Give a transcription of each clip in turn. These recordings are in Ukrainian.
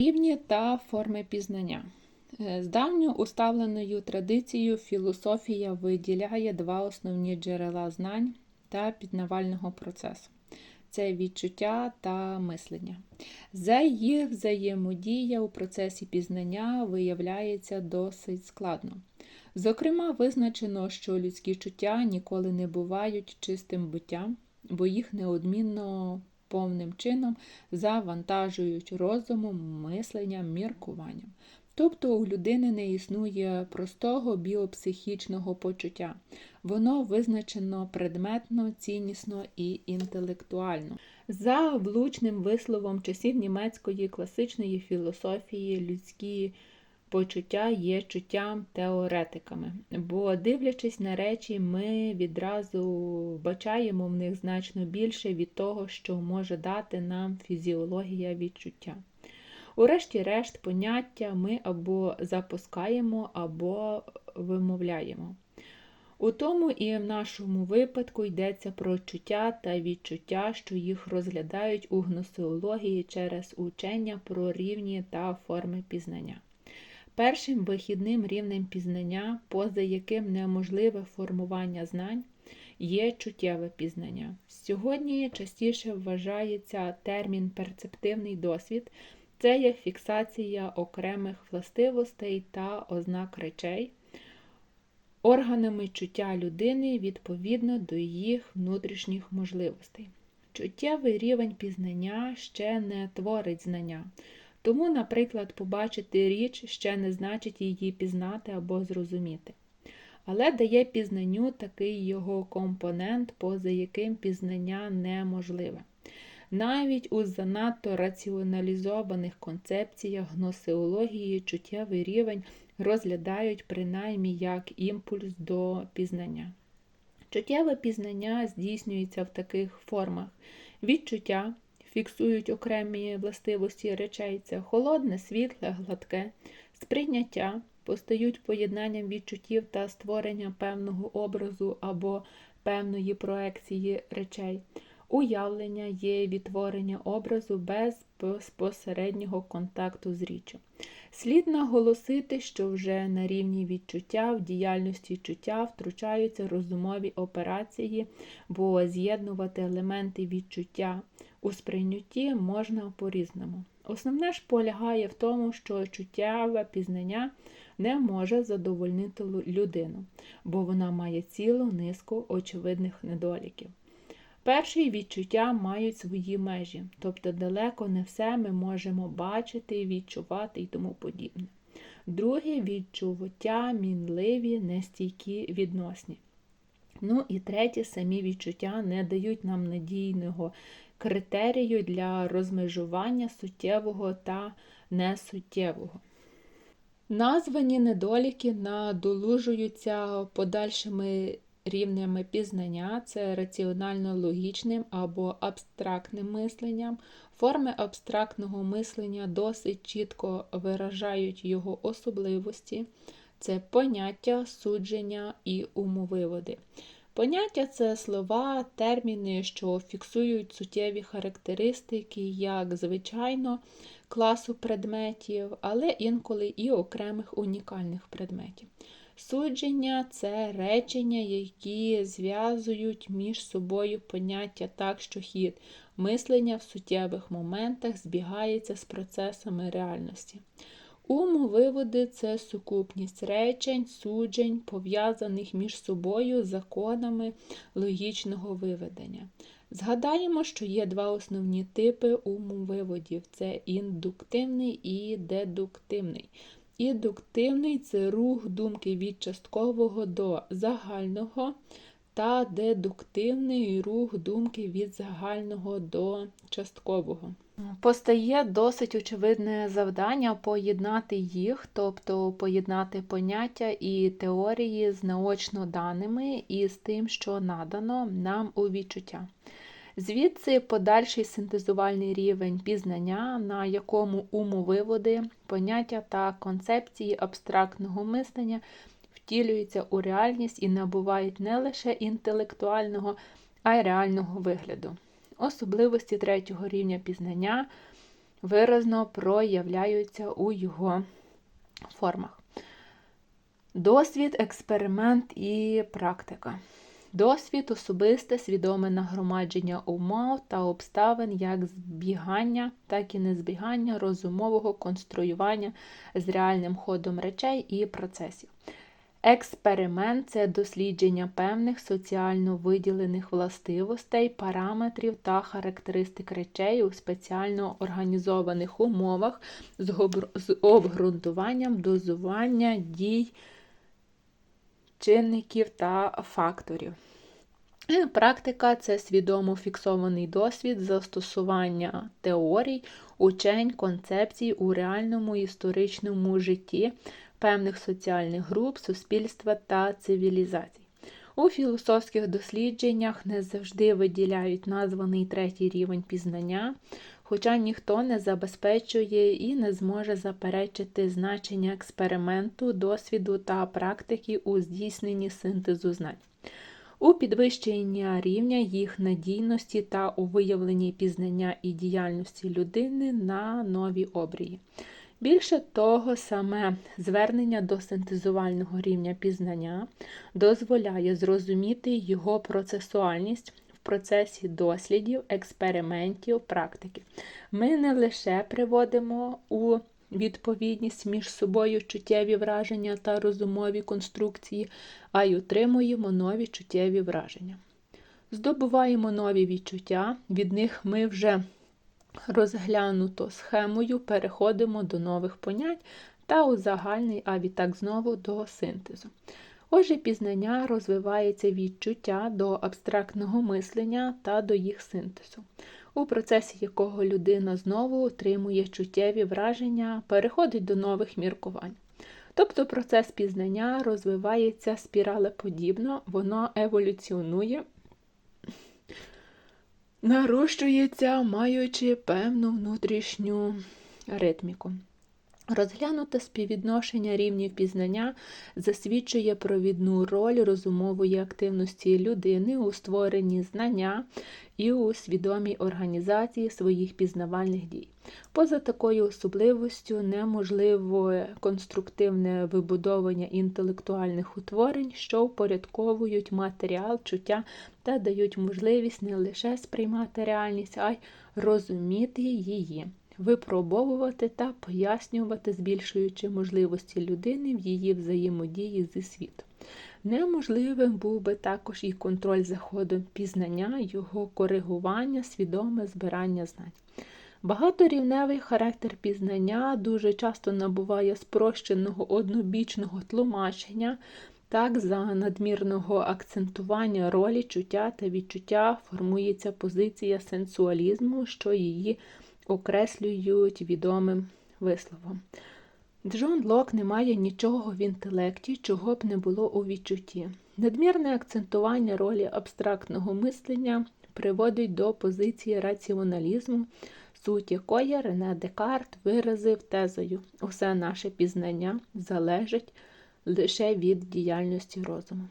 Рівні та форми пізнання. Е, З давньою усталеною традицією філософія виділяє два основні джерела знань та пізнавального процесу це відчуття та мислення. За їх взаємодія у процесі пізнання виявляється досить складно. Зокрема, визначено, що людські чуття ніколи не бувають чистим буттям, бо їх неодмінно повним чином завантажують розумом, мисленням, міркуванням. Тобто у людини не існує простого біопсихічного почуття. Воно визначено предметно, ціннісно і інтелектуально. За влучним висловом часів німецької класичної філософії, людські почуття є чуттям теоретиками, бо, дивлячись на речі, ми відразу вбачаємо в них значно більше від того, що може дати нам фізіологія відчуття. Урешті-решт, поняття ми або запускаємо, або вимовляємо. У тому і в нашому випадку йдеться про чуття та відчуття, що їх розглядають у гносеології через учення про рівні та форми пізнання. Першим вихідним рівнем пізнання, поза яким неможливе формування знань, є чуттєве пізнання. Сьогодні частіше вважається термін перцептивний досвід. Це є фіксація окремих властивостей та ознак речей органами чуття людини відповідно до їх внутрішніх можливостей. Чуттєвий рівень пізнання ще не творить знання. Тому, наприклад, побачити річ ще не значить її пізнати або зрозуміти. Але дає пізнанню такий його компонент, поза яким пізнання неможливе. Навіть у занадто раціоналізованих концепціях гносеології чуттєвий рівень розглядають принаймні як імпульс до пізнання. Чуттєве пізнання здійснюється в таких формах: відчуття фіксують окремі властивості речей, це холодне, світле, гладке, сприйняття постають поєднанням відчуттів та створення певного образу або певної проекції речей. Уявлення є відтворення образу без безпосереднього контакту з річчю. Слід наголосити, що вже на рівні відчуття в діяльності чуття втручаються розумові операції, бо з'єднувати елементи відчуття у сприйнятті можна по-різному. Основне ж полягає в тому, що чуттєве пізнання не може задовольнити людину, бо вона має цілу низку очевидних недоліків. Перші відчуття мають свої межі, тобто далеко не все ми можемо бачити, відчувати і тому подібне. Друге відчуття мінливі, нестійкі, відносні. Ну і третє, самі відчуття не дають нам надійного критерію для розмежування суттєвого та несуттєвого. Названі недоліки надолужуються подальшими рівнями пізнання це раціонально-логічним або абстрактним мисленням. Форми абстрактного мислення досить чітко виражають його особливості, це поняття, судження і умовиводи. Поняття це слова, терміни, що фіксують суттєві характеристики, як звичайно, класу предметів, але інколи і окремих унікальних предметів. Судження це речення, які зв'язують між собою поняття так, що хід мислення в суттєвих моментах збігається з процесами реальності. Умовиводи це сукупність речень, суджень, пов'язаних між собою законами логічного виведення. Згадаємо, що є два основні типи умовиводів це індуктивний і дедуктивний. Індуктивний це рух думки від часткового до загального, та дедуктивний рух думки від загального до часткового. Постає досить очевидне завдання поєднати їх, тобто поєднати поняття і теорії з наочно даними і з тим, що надано нам у відчуття. Звідси подальший синтезувальний рівень пізнання, на якому умовиводи, поняття та концепції абстрактного мислення втілюються у реальність і набувають не лише інтелектуального, а й реального вигляду. Особливості третього рівня пізнання виразно проявляються у його формах. Досвід, експеримент і практика. Досвід особисте, свідоме нагромадження умов та обставин як збігання, так і незбігання розумового конструювання з реальним ходом речей і процесів. Експеримент це дослідження певних соціально виділених властивостей, параметрів та характеристик речей у спеціально організованих умовах з обґрунтуванням дозування дій чинників та факторів. Практика це свідомо фіксований досвід застосування теорій, учень, концепцій у реальному історичному житті певних соціальних груп, суспільства та цивілізацій. У філософських дослідженнях не завжди виділяють названий третій рівень пізнання, хоча ніхто не забезпечує і не зможе заперечити значення експерименту, досвіду та практики у здійсненні синтезу знань. У підвищенні рівня їх надійності та у виявленні пізнання і діяльності людини на нові обрії. Більше того, саме звернення до синтезувального рівня пізнання дозволяє зрозуміти його процесуальність процесі дослідів, експериментів, практики. Ми не лише приводимо у відповідність між собою чуттєві враження та розумові конструкції, а й отримуємо нові чуттєві враження. Здобуваємо нові відчуття, від них ми вже розглянуто схемою переходимо до нових понять та узагальний, а відтак знову до синтезу. Отже, пізнання розвивається відчуття до абстрактного мислення та до їх синтезу, у процесі якого людина знову отримує чуттєві враження, переходить до нових міркувань. Тобто процес пізнання розвивається спіралеподібно, воно еволюціонує нарощується, маючи певну внутрішню ритміку. Розглянуте співвідношення рівнів пізнання засвідчує провідну роль розумової активності людини у створенні знання і у свідомій організації своїх пізнавальних дій. Поза такою особливостю неможливо конструктивне вибудовування інтелектуальних утворень, що впорядковують матеріал, чуття та дають можливість не лише сприймати реальність, а й розуміти її випробовувати та пояснювати, збільшуючи можливості людини в її взаємодії зі світом. Неможливим був би також і контроль за ходом пізнання, його коригування, свідоме збирання знань. Багаторівневий характер пізнання дуже часто набуває спрощеного однобічного тлумачення, так, за надмірного акцентування ролі, чуття та відчуття формується позиція сенсуалізму, що її окреслюють відомим висловом. Джон Лок не має нічого в інтелекті, чого б не було у відчутті. Надмірне акцентування ролі абстрактного мислення приводить до позиції раціоналізму, суть якої Рене Декарт виразив тезою усе наше пізнання залежить лише від діяльності розуму.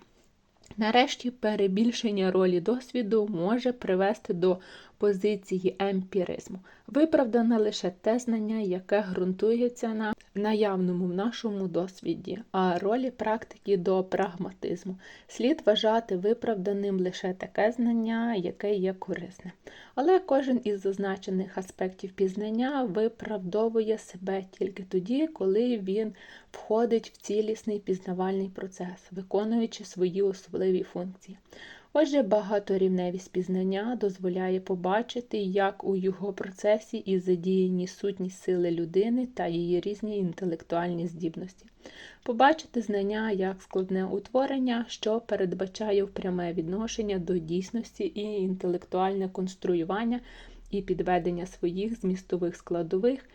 Нарешті, перебільшення ролі досвіду може привести до позиції емпіризму. Виправдане лише те знання, яке ґрунтується на наявному в нашому досвіді, а ролі практики до прагматизму. Слід вважати виправданим лише таке знання, яке є корисне. Але кожен із зазначених аспектів пізнання виправдовує себе тільки тоді, коли він входить в цілісний пізнавальний процес, виконуючи свої особливі функції. Отже, багаторівневість пізнання дозволяє побачити, як у його процесі і задіяні сутність сили людини та її різні інтелектуальні здібності, побачити знання як складне утворення, що передбачає пряме відношення до дійсності і інтелектуальне конструювання і підведення своїх змістових складових